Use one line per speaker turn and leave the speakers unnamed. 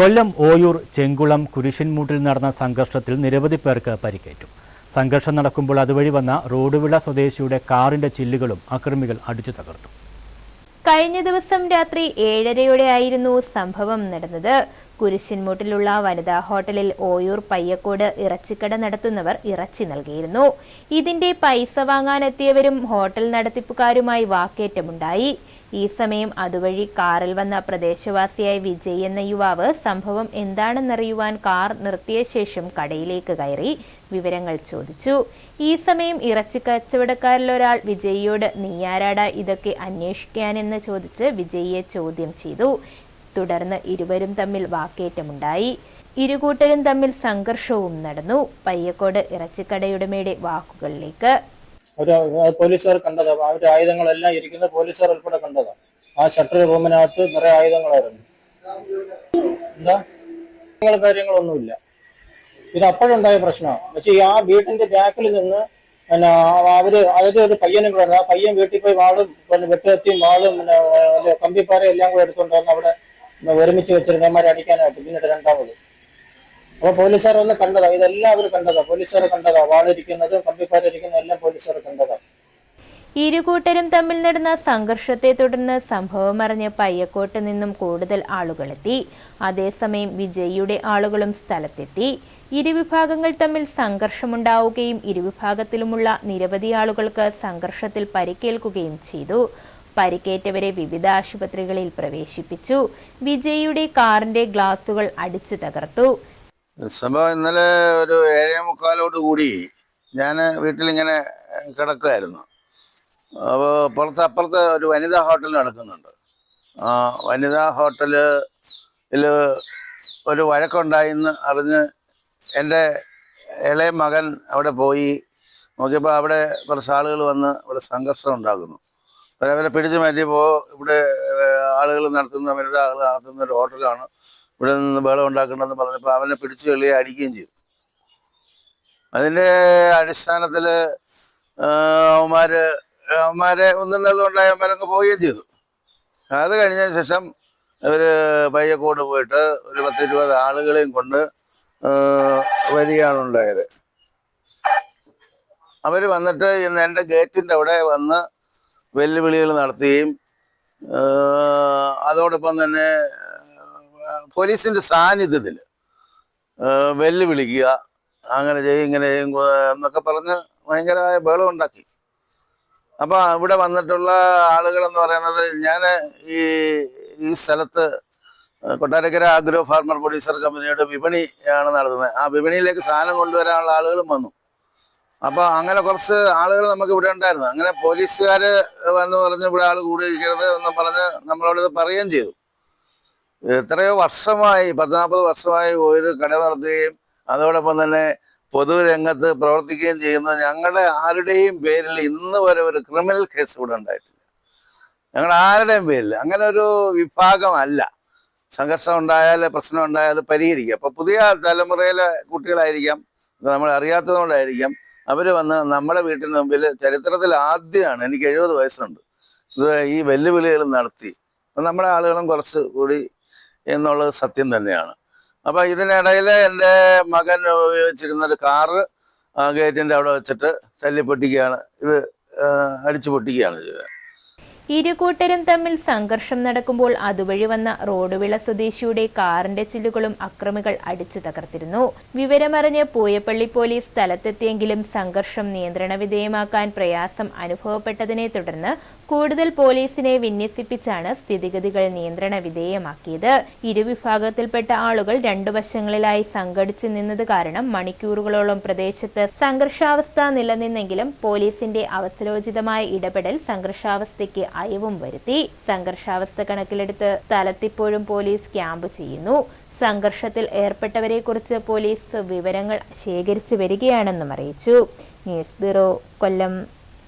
കൊല്ലം ഓയൂർ ചെങ്കുളം കുരിശിൻമൂട്ടിൽ നടന്ന സംഘർഷത്തിൽ നിരവധി പേർക്ക് പരിക്കേറ്റു. സംഘർഷം നടക്കുമ്പോൾ അതുവഴി വന്ന റോഡുവിള സ്വദേശിയുടെ കാറിന്റെ ചില്ലുകളും അക്രമികൾ അടിച്ചു തകർത്തു.
കഴിഞ്ഞ ദിവസം രാത്രി ഏഴരയോടെ ആയിരുന്നു സംഭവം നടന്നത്. കുരിശിൻമൂട്ടിലുള്ള വനിതാ ഹോട്ടലിൽ ഓയൂർ പയ്യക്കോട് ഇറച്ചിക്കട നടത്തുന്നവർ ഇറച്ചി നൽകിയിരുന്നു. ഇതിന്റെ പൈസ വാങ്ങാനെത്തിയവരും ഹോട്ടൽ നടത്തിപ്പുകാരുമായി വാക്കേറ്റമുണ്ടായി. ഈ സമയം അതുവഴി കാറിൽ വന്ന പ്രദേശവാസിയായ വിജയ് എന്ന യുവാവ് സംഭവം എന്താണെന്നറിയുവാൻ കാർ നിർത്തിയ ശേഷം കടയിലേക്ക് കയറി വിവരങ്ങൾ ചോദിച്ചു. ഈ സമയം ഇറച്ചി കച്ചവടക്കാരിലൊരാൾ വിജയിയോട് നീയാരാടാ ഇതൊക്കെ അന്വേഷിക്കാനെന്ന് ചോദിച്ച് വിജയിയെ ചോദ്യം ചെയ്തു. തുടർന്ന് ഇരുവരും തമ്മിൽ വാക്കേറ്റമുണ്ടായി. ഇരുകൂട്ടരും തമ്മിൽ സംഘർഷവും നടന്നു. പയ്യക്കോട് ഇറച്ചിക്കടയുടമയുടെ വാക്കുകളിലേക്ക്.
ഒരു പോലീസുകാർ കണ്ടതാ. അവരുടെ ആയുധങ്ങളെല്ലാം ഇരിക്കുന്ന പോലീസുകാർ ഉൾപ്പെടെ കണ്ടതാ. ആ ഷട്ടർ റൂമിനകത്ത് നിറയെ ആയുധങ്ങളായിരുന്നു. എന്താ? കാര്യങ്ങളൊന്നുമില്ല. ഇത് അപ്പോഴുണ്ടായ പ്രശ്നമാണ് പക്ഷേ ആ വീട്ടിന്റെ ബാക്കിൽ നിന്ന് പിന്നെ അവർ അതിന്റെ ഒരു പയ്യനും കൂടെ ആ പയ്യൻ വീട്ടിൽ പോയി വാളും പിന്നെ വെട്ടുകത്തിയും വാളും പിന്നെ കമ്പിപ്പാറയും കമ്പിപ്പാറ എല്ലാം കൂടെ എടുത്തുകൊണ്ടുവന്ന് അവിടെ ഒരുമിച്ച് വെച്ചിരുന്നമാരെ അടിക്കാനായിട്ട് പിന്നീട് രണ്ടാമത്. അപ്പൊ പോലീസുകാർ ഒന്ന് കണ്ടതാ ഇതെല്ലാം അവർ കണ്ടതാ. പോലീസുകാർ കണ്ടതാ വാളിരിക്കുന്നതും കമ്പിപ്പാരിക്കുന്നത് എല്ലാം പോലീസുകാർ കണ്ടതാ.
ഇരുകൂട്ടരും തമ്മിൽ നടന്ന സംഘർഷത്തെ തുടർന്ന് സംഭവമറിഞ്ഞ് പയ്യക്കോട്ട് നിന്നും കൂടുതൽ ആളുകളെത്തി. അതേസമയം വിജയിയുടെ ആളുകളും സ്ഥലത്തെത്തി. ഇരുവിഭാഗങ്ങൾ തമ്മിൽ സംഘർഷമുണ്ടാവുകയും ഇരുവിഭാഗത്തിലുമുള്ള നിരവധി ആളുകൾക്ക് സംഘർഷത്തിൽ പരിക്കേൽക്കുകയും ചെയ്തു. പരിക്കേറ്റവരെ വിവിധ ആശുപത്രികളിൽ പ്രവേശിപ്പിച്ചു. വിജയിയുടെ കാറിന്റെ ഗ്ലാസുകൾ അടിച്ചു തകർത്തു.
സംഭവം ഇന്നലെ ഒരു ഏഴേ മുക്കാലോട്ട് കൂടി ഞാൻ വീട്ടിലിങ്ങനെ കിടക്കുമായിരുന്നു അപ്പോൾ പുറത്ത് അപ്പുറത്ത് ഒരു വനിതാ ഹോട്ടൽ നടക്കുന്നുണ്ട്. ആ വനിതാ ഹോട്ടലിൽ ഒരു വഴക്കുണ്ടായിന്ന് അറിഞ്ഞ് എന്റെ ഇളയ മകൻ അവിടെ പോയി. നോക്കിയപ്പോൾ അവിടെ കുറച്ച് ആളുകൾ വന്ന് ഇവിടെ സംഘർഷം ഉണ്ടാകുന്നു അവരെ പിടിച്ചു മാറ്റിയപ്പോൾ ഇവിടെ ആളുകൾ നടത്തുന്ന വനിതാ ആളുകൾ നടത്തുന്ന ഒരു ഹോട്ടലാണ് ഇവിടെ നിന്ന് ബഹളം ഉണ്ടാക്കണമെന്ന് പറഞ്ഞപ്പോൾ അവനെ പിടിച്ചു കളിയെ അടിക്കുകയും ചെയ്തു. അതിന്റെ അടിസ്ഥാനത്തിൽ അവന്മാർ അവന്മാരെ ഒന്നും ഉണ്ടായി അവന്മാരൊക്കെ പോവുകയും ചെയ്തു. അത് കഴിഞ്ഞതിന് ശേഷം ഇവർ പയ്യക്കോട് പോയിട്ട് ഒരു പത്ത് ഇരുപത് ആളുകളെയും കൊണ്ട് വരികയാണുണ്ടായത് അവർ വന്നിട്ട് ഇന്ന് എന്റെ ഗേറ്റിന്റെ അവിടെ വന്ന് വെല്ലുവിളികൾ നടത്തുകയും അതോടൊപ്പം തന്നെ പോലീസിന്റെ സാന്നിധ്യത്തിൽ വെല്ലുവിളിക്കുക അങ്ങനെ ചെയ്യും ഇങ്ങനെ ചെയ്യും എന്നൊക്കെ പറഞ്ഞ് ഭയങ്കരമായ ബഹളം ഉണ്ടാക്കി. അപ്പോൾ ഇവിടെ വന്നിട്ടുള്ള ആളുകളെന്ന് പറയുന്നത് ഞാൻ ഈ ഈ സ്ഥലത്ത് കൊട്ടാരക്കര ആഗ്രോ ഫാർമർ പ്രൊഡ്യൂസർ കമ്പനിയുടെ വിപണിയാണ് നടത്തുന്നത്. ആ വിപണിയിലേക്ക് സാധനം കൊണ്ടുവരാനുള്ള ആളുകളും വന്നു. അപ്പൊ അങ്ങനെ കുറച്ച് ആളുകൾ നമുക്ക് ഇവിടെ ഉണ്ടായിരുന്നു. അങ്ങനെ പോലീസുകാര് വന്ന് പറഞ്ഞ് ഇവിടെ ആൾ കൂടിയിരിക്കരുത് എന്ന് പറഞ്ഞ് നമ്മളോട് ഇത് പറയുകയും ചെയ്തു. എത്രയോ വർഷമായി പത്ത് നാൽപ്പത് വർഷമായി ഒരു കട നടത്തുകയും അതോടൊപ്പം തന്നെ പൊതുരംഗത്ത് പ്രവർത്തിക്കുകയും ചെയ്യുന്ന ഞങ്ങളുടെ ആരുടെയും പേരിൽ ഇന്ന് വരെ ഒരു ക്രിമിനൽ കേസ് ഇവിടെ ഉണ്ടായിട്ടില്ല. ഞങ്ങളുടെ ആരുടെയും പേരിൽ അങ്ങനെ ഒരു വിഭാഗമല്ല സംഘർഷം ഉണ്ടായാൽ പ്രശ്നം ഉണ്ടായാൽ പരിഹരിക്കുക. അപ്പൊ പുതിയ തലമുറയിലെ കുട്ടികളായിരിക്കാം നമ്മൾ അറിയാത്തതുകൊണ്ടായിരിക്കാം അവർ വന്ന് നമ്മുടെ വീട്ടിന് മുമ്പിൽ ചരിത്രത്തിൽ ആദ്യമാണ് എനിക്ക് എഴുപത് വയസ്സുണ്ട്. ഇത് ഈ വെല്ലുവിളികൾ നടത്തി. നമ്മുടെ ആളുകളും കുറച്ച് കൂടി എന്നുള്ളത് സത്യം തന്നെയാണ്. അപ്പൊ ഇതിനിടയിൽ എന്റെ മകൻ ഉപയോഗിച്ചിരുന്ന ഒരു കാറ് ആ ഗേറ്റിന്റെ അവിടെ വെച്ചിട്ട് തല്ലി പൊട്ടിക്കുകയാണ് ഇത് അടിച്ചു പൊട്ടിക്കുകയാണ് ചെയ്തത്.
ഇരുകൂട്ടരും തമ്മിൽ സംഘർഷം നടക്കുമ്പോൾ അതുവഴി വന്ന റോഡുവിള സ്വദേശിയുടെ കാറിന്റെ ചില്ലുകളും അക്രമികൾ അടിച്ചു തകർത്തിരുന്നു. വിവരമറിഞ്ഞ് പൂയപ്പള്ളി പോലീസ് സ്ഥലത്തെത്തിയെങ്കിലും സംഘർഷം നിയന്ത്രണ വിധേയമാക്കാൻ പ്രയാസം അനുഭവപ്പെട്ടതിനെ തുടർന്ന് കൂടുതൽ പോലീസിനെ വിന്യസിപ്പിച്ചാണ് സ്ഥിതിഗതികൾ നിയന്ത്രണ വിധേയമാക്കിയത്. ഇരുവിഭാഗത്തിൽപ്പെട്ട ആളുകൾ രണ്ടു വശങ്ങളിലായി സംഘടിച്ചു നിന്നത് കാരണം മണിക്കൂറുകളോളം പ്രദേശത്ത് സംഘർഷാവസ്ഥ നിലനിന്നെങ്കിലും പോലീസിന്റെ അവസരോചിതമായ ഇടപെടൽ സംഘർഷാവസ്ഥയ്ക്ക് അയവും വരുത്തി. സംഘർഷാവസ്ഥ കണക്കിലെടുത്ത് സ്ഥലത്തിപ്പോഴും പോലീസ് ക്യാമ്പ് ചെയ്യുന്നു. സംഘർഷത്തിൽ ഏർപ്പെട്ടവരെക്കുറിച്ച് പോലീസ് വിവരങ്ങൾ ശേഖരിച്ചു വരികയാണെന്നും അറിയിച്ചു. News bureau Kollam.